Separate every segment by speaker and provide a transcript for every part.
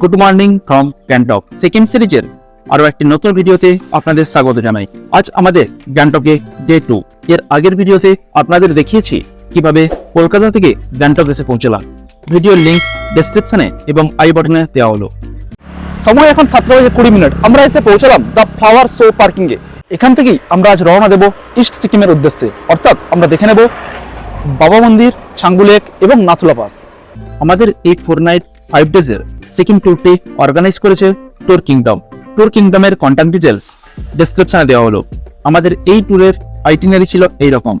Speaker 1: Good morning from Gangtok Sikkim সিরিজের আরও একটি নতুন ভিডিওতে আপনাদের স্বাগত জানাই। আজ আমাদের গ্যাংটকে ডে টু এর আগের ভিডিওতে আপনাদের দেখিয়েছি কীভাবে কলকাতা থেকে গ্যাংটক এসে পৌঁছলাম। ভিডিওর লিংক ডেসক্রিপশনে এবং আই বাটনে দেওয়া হলো।
Speaker 2: সময় এখন সাতটা বাজে কুড়ি মিনিট। আমরা এসে পৌঁছলাম দ্য ফ্লাওয়ার শো পার্কিং এ এখান থেকেই আমরা আজ রওনা দেব ইস্ট সিকিমের উদ্দেশ্যে। অর্থাৎ আমরা দেখে নেব বাবা মন্দির ছাঙ্গু লেক এবং নাথুলা পাস
Speaker 1: আমাদের এই ফোর নাইট ফাইভ ডেজের সিকিম ট্যুরটি অর্গানাইজ করেছে ট্যুর কিংডম ট্যুর কিংডমের কন্ট্যাক্ট ডিটেলস ডেসক্রিপশনে দেওয়া হলো। আমাদের এই ট্যুরের আইটিনারি ছিল এই রকম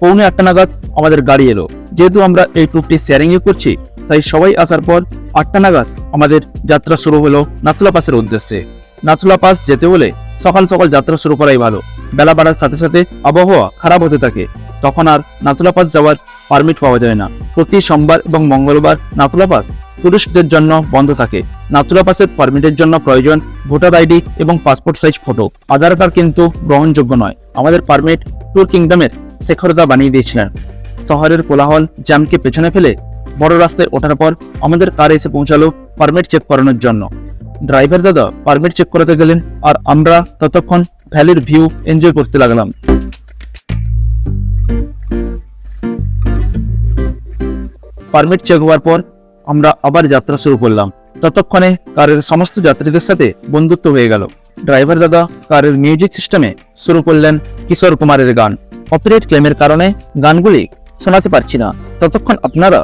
Speaker 1: পৌনে আটটা নাগাদ আমাদের গাড়ি এলো। যেহেতু আমরা এই ট্যুরটি শেয়ারিং এ করছি, তাই সবাই আসার পর আটটা নাগাদ আমাদের যাত্রা শুরু হলো নাথুলা পাসের উদ্দেশ্যে। নাথুলা পাস যেতে হলে সকাল সকাল যাত্রা শুরু করাই ভালো। বেলা বাড়ার সাথে সাথে আবহাওয়া খারাপ হতে থাকে। তখন আর নাথুলা পাস যাওয়ার পারমিট পাওয়া যায় না। প্রতি সোমবার এবং মঙ্গলবার নাথুলা পাস টুরিস্টদের জন্য বন্ধ থাকে। নাথুলা পাসের পারমিটের জন্য প্রয়োজন ভোটার আইডি এবং passport size photo. Aadhaar card কিন্তু গ্রহণযোগ্য নয়। আমাদের পারমিট ট্যুর কিংডমের শেখরদা বানিয়ে দিয়েছিলেন। শহরের কোলাহল জ্যামকে পেছনে ফেলে বড় রাস্তায় ওঠার পর আমাদের কার এসে পৌঁছালো পারমিট চেক করানোর জন্য। ড্রাইভার দাদা পারমিট চেক করাতে গেলেন আর আমরা ততক্ষণ ভ্যালির ভিউ এনজয় করতে লাগলাম। পারমিট চেক হওয়ার পর আমরা আবার যাত্রা শুরু করলাম। ততক্ষণে কারের সমস্ত যাত্রীদের সাথে বন্ধুত্ব হয়ে গেল। ড্রাইভার দাদা কারের মিউজিক সিস্টেমে শুরু করলেন কিশোর কুমারের গান। অপারেট ক্লেমের কারণে গানগুলি শোনাতে পারছি না। ততক্ষণ আপনারা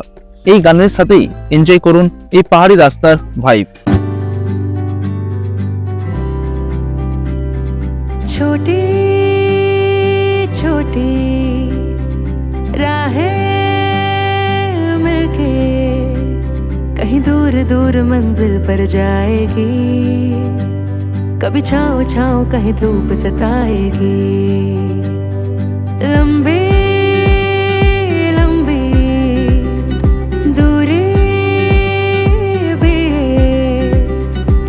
Speaker 1: এই গানের সাথেই এনজয় করুন এই পাহাড়ি রাস্তার ভাইব
Speaker 3: ছোটে ছোটে दूर दूर मंजिल पर जाएगी। कभी छाओ छाओ कहीं धूप सताएगी। लंबी लंबी दूरी भी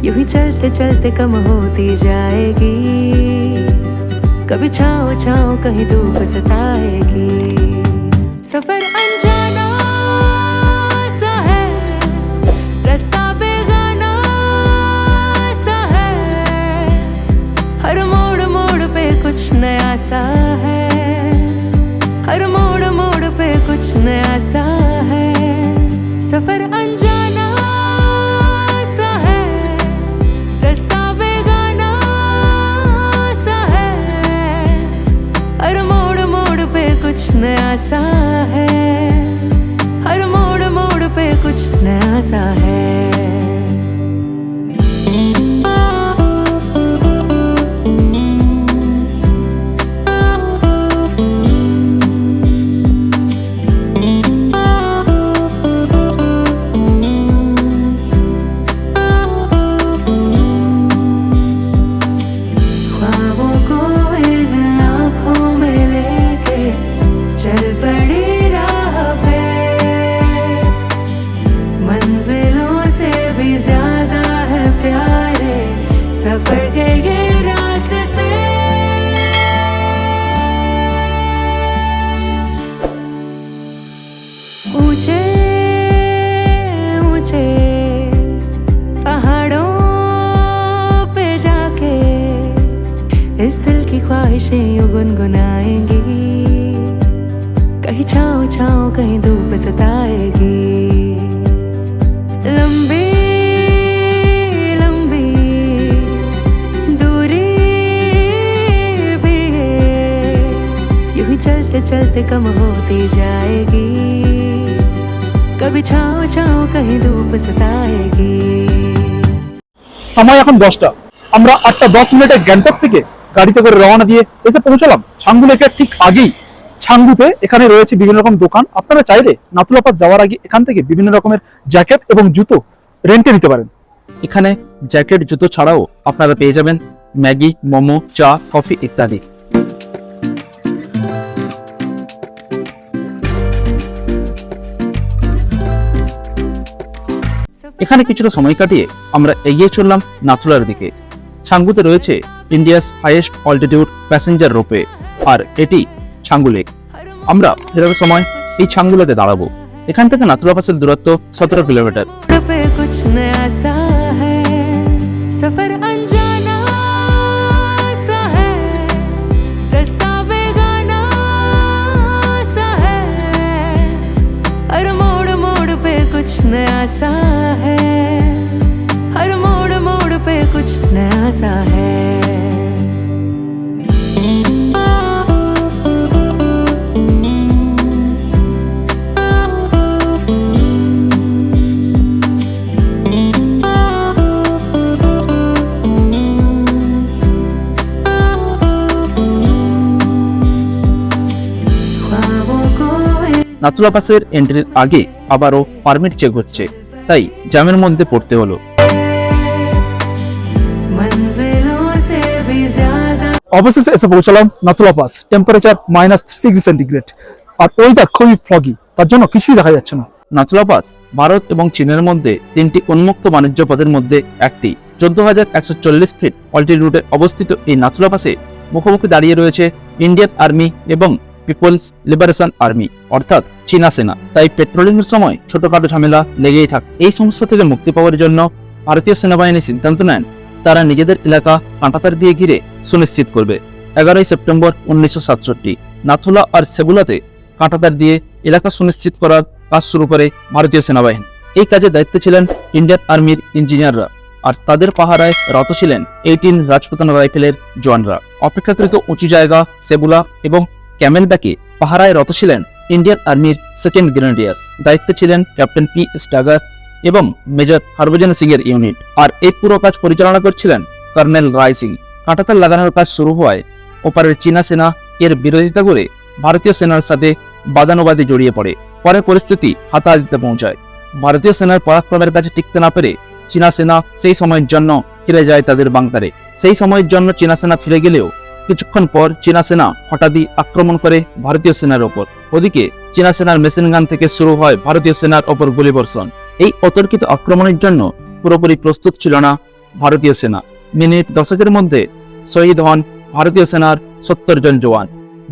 Speaker 3: यूँ ही चलते चलते कम होती जाएगी। कभी छाओ छाओ कहीं धूप सताएगी। सफ़र नया सा है। हर मोड़ मोड़ पे कुछ नया सा चलते चलते कम होती जाएगी कभी छाओ छाओ कहीं धूप सताएगी
Speaker 2: সময় এখন দশটা আমরা আটটা দশ মিনিটে গ্যাংটক থেকে গাড়িতে করে রওনা দিয়ে এসে পৌঁছলাম ছাঙ্গু লেকের ঠিক আগেই ছাঙ্গুতে এখানে রয়েছে বিভিন্ন রকম দোকান আপনারা চাইলে নাথুলা পাস যাওয়ার আগে এখান থেকে বিভিন্ন রকমের জ্যাকেট এবং জুতো রেন্টে নিতে পারেন
Speaker 1: এখানে জ্যাকেট জুতো ছাড়াও আপনারা পেয়ে যাবেন ম্যাগি মোমো চা কফি ইত্যাদি এখানে কিছুটা সময় কাটিয়ে আমরা এগিয়ে চললাম নাথুলার দিকে। ছাঙ্গুতে রয়েছে India's highest altitude passenger ropeway, আর এটি ছাঙ্গু লেক। আমরা ফেরার সময় এই ছাঙ্গুলাতে দাঁড়াবো, এখান থেকে নাথুলা পাসের দূরত্ব সতেরো কিলোমিটার।
Speaker 3: सा है। हर मोड़ मोड़ पे कुछ नया सा है।
Speaker 1: নাতুরাবাসের এন্ট্রির আগে আবারও পারমিট চেক হচ্ছে। তাই জ্যামের মধ্যে পড়তে হলো।
Speaker 2: অবশেষে এসে পৌঁছালাম Nathula pass temperature minus three degree centigrade আর ওইটা খুবই ফগি তার জন্য কিছুই দেখা যাচ্ছে না।
Speaker 1: নাচলা পাস ভারত এবং চীনের মধ্যে তিনটি উন্মুক্ত বাণিজ্য পথের মধ্যে একটি। চোদ্দ হাজার একশো চল্লিশ ফিট অল্টিটিউডে অবস্থিত এই নাচলা পাসে মুখোমুখি দাঁড়িয়ে রয়েছে ইন্ডিয়ান আর্মি এবং পিপলস লিবারেশন আর্মি অর্থাৎ চীনা সেনা। তাই পেট্রোলিং এর সময় ছোটখাটো ঝামেলা লেগেই থাকে। এই সমস্যা থেকে মুক্তি পাওয়ার জন্য ভারতীয় সেনাবাহিনী সিদ্ধান্ত নেন, তারা নিজেদের এলাকা কাঁটাতার দিয়ে ঘিরে সুনিশ্চিত করবে। এগারোই সেপ্টেম্বর উনিশশো সাতষট্টি, নাথুলা আর সেবুলাতে কাঁটাতার দিয়ে এলাকা সুনিশ্চিত করার কাজ শুরু করে ভারতীয় সেনাবাহিনী। এই কাজে দায়িত্বে ছিলেন ইন্ডিয়ান আর্মির ইঞ্জিনিয়াররা, আর তাদের পাহারায় রত ছিলেন এইটিন রাজপুতানা রাইফেলের জওয়ানরা। অপেক্ষাকৃত উঁচু জায়গা সেবুলা এবং ক্যামেল ব্যাকে পাহারায় রত ছিলেন ইন্ডিয়ান আর্মির সেকেন্ড গ্রেনেডিয়ার্স দায়িত্বে ছিলেন ক্যাপ্টেন পি স্টাগার এবং মেজর হরভজন সিং এর ইউনিট। আর এই পুরো কাজ পরিচালনা করছিলেন কর্নেল রায় সিং। কাঁটাতার লাগানোর কাজ শুরু হওয়ায় ওপারের চীনা সেনা এর বিরোধিতা করে ভারতীয় সেনার সাথে বাদানুবাদে জড়িয়ে পড়ে। পরে পরিস্থিতি হাতাহাতিতে পৌঁছায়। ভারতীয় সেনার পরাক্রমের কাছে টিকতে না পেরে চীনা সেনা সেই সময়ের জন্য ফিরে যায় তাদের বাংকারে। সেই সময়ের জন্য চীনা সেনা ফিরে গেলেও কিছুক্ষণ পর চীনা সেনা হঠাৎই আক্রমণ করে ভারতীয় সেনার ওপর। ওদিকে চীনা সেনার মেশিন গান থেকে শুরু হয় ভারতীয় সেনার ওপর গুলিবর্ষণ। এই অতর্কিত আক্রমণের জন্য পুরোপুরি প্রস্তুত ছিল না ভারতীয় সেনা। মিনিট দশকের মধ্যে শহীদ হন ভারতীয় সেনার সত্তর জন জওয়ান।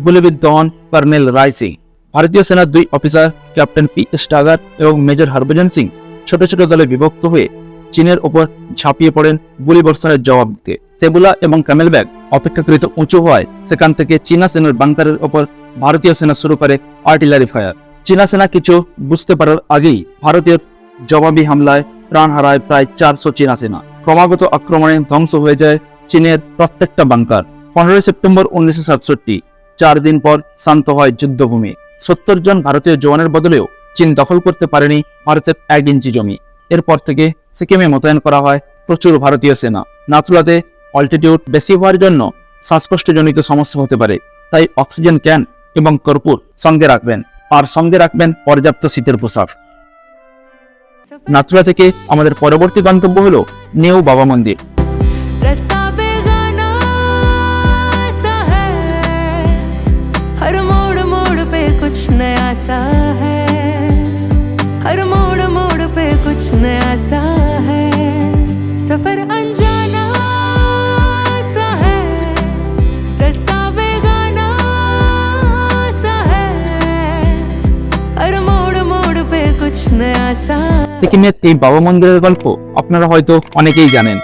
Speaker 1: গুলিবিদ্ধ হন কর্নেল রায় সিং। ভারতীয় সেনার দুই অফিসার, ক্যাপ্টেন পি স্টাগার এবং মেজর হরভজন সিং, ছোট ছোট দলে বিভক্ত হয়ে চীনের ওপর ঝাঁপিয়ে পড়েন গুলিবর্ষণের জবাব দিতে। সেবুলা এবং ক্যামেলব্যাগ অপেক্ষাকৃত উঁচু হওয়ায় সেখান থেকে চীনা সেনার বাংকারের ওপর ভারতীয় সেনা শুরু করে আর্টিলারি ফায়ার চীনা সেনা কিছু বুঝতে পারার আগেই ভারতীয় জবাবি হামলায় প্রাণ হারায় প্রায় চারশো চীনা সেনা। ক্রমাগত আক্রমণে ধ্বংস হয়ে যায় চীনের প্রত্যেকটা বাংকার। পনেরোই সেপ্টেম্বর উনিশশো সাতষট্টি, চার দিন পর শান্ত হয় যুদ্ধভূমি। সত্তর জন ভারতীয় জওয়ানের বদলেও চীন দখল করতে পারেনি ভারতের এক ইঞ্চি জমি। এরপর থেকে সিকিমে মোতায়েন করা হয় প্রচুর ভারতীয় সেনা। নাথুলাতে অল্টিটিউড বেশি হওয়ার জন্য শ্বাসকষ্টজনিত সমস্যা হতে পারে তাই অক্সিজেন ক্যান এবং কর্পূর সঙ্গে রাখবেন আর সঙ্গে রাখবেন পর্যাপ্ত শীতের পোশাক নাথুলা থেকে আমাদের পরবর্তী গন্তব্য হলো নেউ বাবা মন্দির
Speaker 3: रास्ता बेगाना सा है हर मोड़ मोड़ पे कुछ नया सा है हर मोड़ मोड़ पे कुछ नया सा
Speaker 1: সিকিমের এই বাবা মন্দিরের গল্প আপনারা হয়তো অনেকেই জানেন।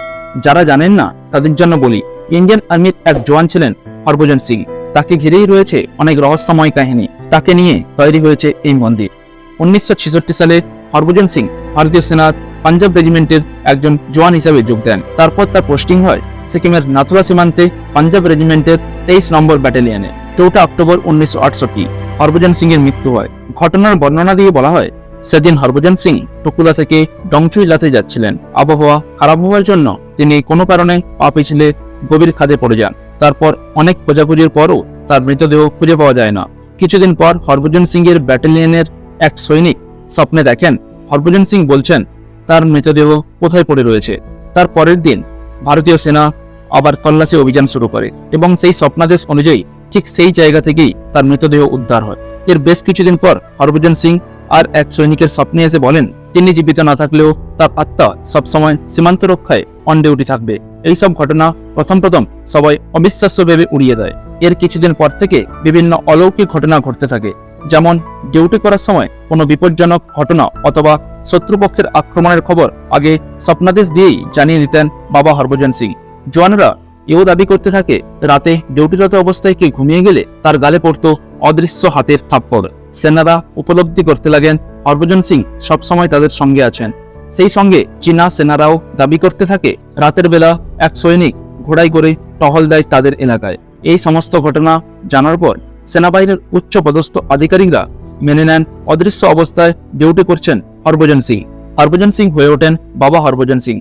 Speaker 1: যারা জানেন না, তাদের জন্য বলি, ইন্ডিয়ান আর্মির এক জওয়ান ছিলেন হরভজন সিং। তাকে ঘিরেই রয়েছে অনেক রহস্যময় কাহিনী। তাকে নিয়ে তৈরি হয়েছে এই মন্দির। উনিশশো সালে হরভজন সিং ভারতীয় সেনার পাঞ্জাব রেজিমেন্টের একজন জওয়ান হিসেবে যোগ দেন। তারপর তার পোস্টিং হয় সিকিমের নাথুরা সীমান্তে পাঞ্জাব রেজিমেন্টের তেইশ নম্বর ব্যাটালিয়নে। চৌঠা অক্টোবর উনিশশো আটষট্টি, হরভজন সিং এর মৃত্যু হয়। ঘটনার বর্ণনা দিয়ে বলা হয় সেদিন হরভজন সিং টুকুলা থেকে ডংচুই লাতে যাচ্ছিলেন। আবহাওয়া খারাপ হওয়ার জন্য তিনি কোনো কারণে পা পিছলে গভীর খাদে পড়ে যান। তারপর অনেক খোঁজাখুঁজির পরও তার মৃতদেহ খুঁজে পাওয়া যায় না। কিছুদিন পর হরভজন সিং এর ব্যাটালিয়নের এক সৈনিক স্বপ্নে দেখেন, হরভজন সিং বলছেন, তার মৃতদেহ কোথায় পড়ে রয়েছে? তার পরের দিন ভারতীয় সেনা আবার তল্লাশি অভিযান শুরু করে এবং সেই স্বপ্নাদেশ অনুযায়ী ঠিক সেই জায়গা থেকেই তার মৃতদেহ উদ্ধার হয়। এর বেশ কিছুদিন পর হরভজন সিং আর এক সৈনিকের স্বপ্নে এসে বলেন, তিনি জীবিত না থাকলেও তার আত্মা সবসময় সীমান্ত রক্ষায় অন ডিউটি থাকবে। এইসব ঘটনা প্রথম প্রথম সবাই অবিশ্বাস্য ভেবে উড়িয়ে দেয়। এর কিছুদিন পর থেকে বিভিন্ন অলৌকিক ঘটনা ঘটতে থাকে, যেমন ডিউটি করার সময় কোনো বিপজ্জনক ঘটনা অথবা শত্রুপক্ষের আক্রমণের খবর আগে স্বপ্নাদেশ দিয়েই জানিয়ে দিতেন বাবা হরভজন সিং। জওয়ানরা এও দাবি করতে থাকে, রাতে ডিউটিরত অবস্থায় কে ঘুমিয়ে গেলে তার গালে পড়তো অদৃশ্য হাতের থাপ্পড়? সেনারা উপলব্ধি করতে লাগেন। হরভজন সিং সবসময় তাদের সঙ্গে আছেন। সেই সঙ্গে চীনা সেনারাও দাবি করতে থাকে, রাতের বেলা এক সৈনিক ঘোড়ায় করে টহল দেয় তাদের এলাকায়। এই সমস্ত ঘটনা জানার পর সেনাবাহিনীর উচ্চ পদস্থ আধিকারিকরা মেনে নেন, অদৃশ্য অবস্থায় ডিউটি করছেন হরভজন সিং। হরভজন সিং হয়ে ওঠেন বাবা হরভজন সিং।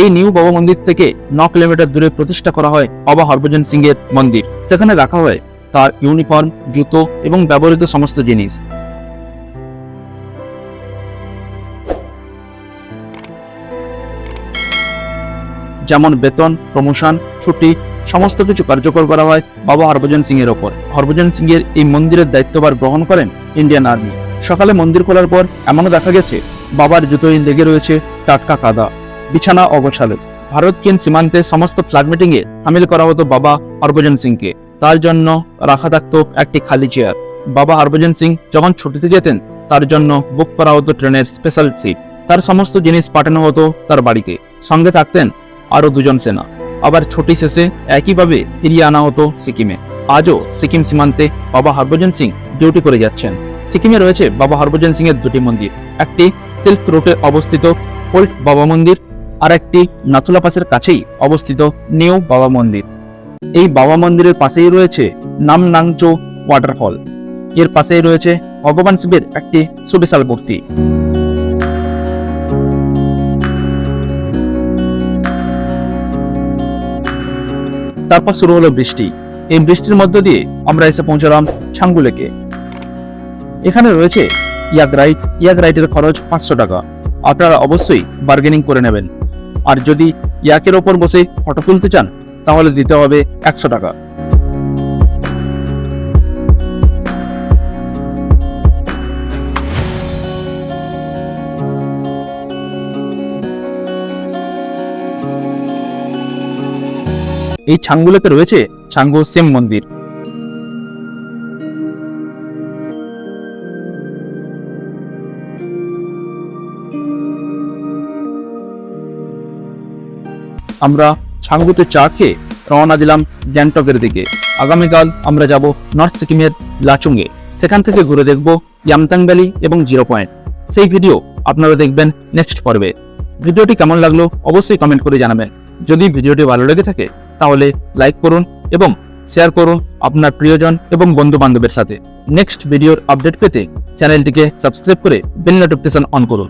Speaker 1: এই নিউ বাবা মন্দির থেকে ন কিলোমিটার দূরে প্রতিষ্ঠা করা হয় বাবা হরভজন সিং এর মন্দির। সেখানে রাখা হয় তার ইউনিফর্ম, জুতো এবং ব্যবহৃত সমস্ত জিনিস। যেমন বেতন প্রমোশন ছুটি, সমস্ত কিছু কার্যকর করা হয় বাবা হরভজন সিং এর ওপর। হরভজন সিং এর এই মন্দিরের দায়িত্বভার গ্রহণ করেন ইন্ডিয়ান আর্মি। সকালে মন্দির খোলার পর এমনও দেখা গেছে, বাবার জুতোয় লেগে রয়েছে টাটকা কাদা, বিছানা অগোছালো। ভারত চীন সীমান্তে সমস্ত ফ্ল্যাগ মিটিং এ সামিল করা হতো বাবা হরভজন সিংকে। তার জন্য রাখা থাকতো একটি খালি চেয়ার বাবা হরভজন সিং যখন ছুটিতে যেতেন, তার জন্য বুক করা হতো ট্রেনের স্পেশাল সিট তার সমস্ত জিনিস পাঠানো হতো তার বাড়িতে। সঙ্গে থাকতেন আরও দুজন সেনা। আবার ছুটি শেষে একইভাবে ফিরিয়ে আনা হতো সিকিমে। আজও সিকিম সীমান্তে বাবা হরভজন সিং ডিউটি করে যাচ্ছেন। সিকিমে রয়েছে বাবা হরভজন সিং এর দুটি মন্দির। একটি সিল্ক রোডে অবস্থিত ওল্ড বাবা মন্দির আর একটি নাথুলা পাসের কাছেই অবস্থিত নিউ বাবা মন্দির। এই বাবা মন্দিরের পাশেই রয়েছে নামনাংচো ওয়াটারফল। এর পাশেই রয়েছে ভগবান শিবের একটি সুবিশাল মূর্তি। তারপর শুরু হলো বৃষ্টি। এই বৃষ্টির মধ্য দিয়ে আমরা এসে পৌঁছলাম ছাঙ্গুলেকে। এখানে রয়েছে ইয়াক রাইড ইয়াক রাইডের খরচ পাঁচশো টাকা। আপনারা অবশ্যই বার্গেনিং করে নেবেন। আর যদি ইয়াকের ওপর বসে ফটো তুলতে চান তাহলে দিতে হবে একশো টাকা। এই ছাঙ্গুলেতে রয়েছে ছাঙ্গু সেম মন্দির। আমরা ছাঙ্গুতে চা খেয়ে রওনা দিলাম গ্যাংটকের দিকে। আগামীকাল আমরা যাব নর্থ সিকিমের লাচুংয়ে। সেখান থেকে ঘুরে দেখব ইয়ামতাং ভ্যালি এবং জিরো পয়েন্ট। সেই ভিডিও আপনারা দেখবেন নেক্সট পর্বে। ভিডিওটি কেমন লাগল অবশ্যই কমেন্ট করে জানাবেন। যদি ভিডিওটি ভালো লেগে থাকে, তাহলে লাইক করুন এবং শেয়ার করুন আপনার প্রিয়জন এবং বন্ধু বান্ধবের সাথে। নেক্সট ভিডিওর আপডেট পেতে চ্যানেলটিকে সাবস্ক্রাইব করে বেল নোটিফিকেশন অন করুন।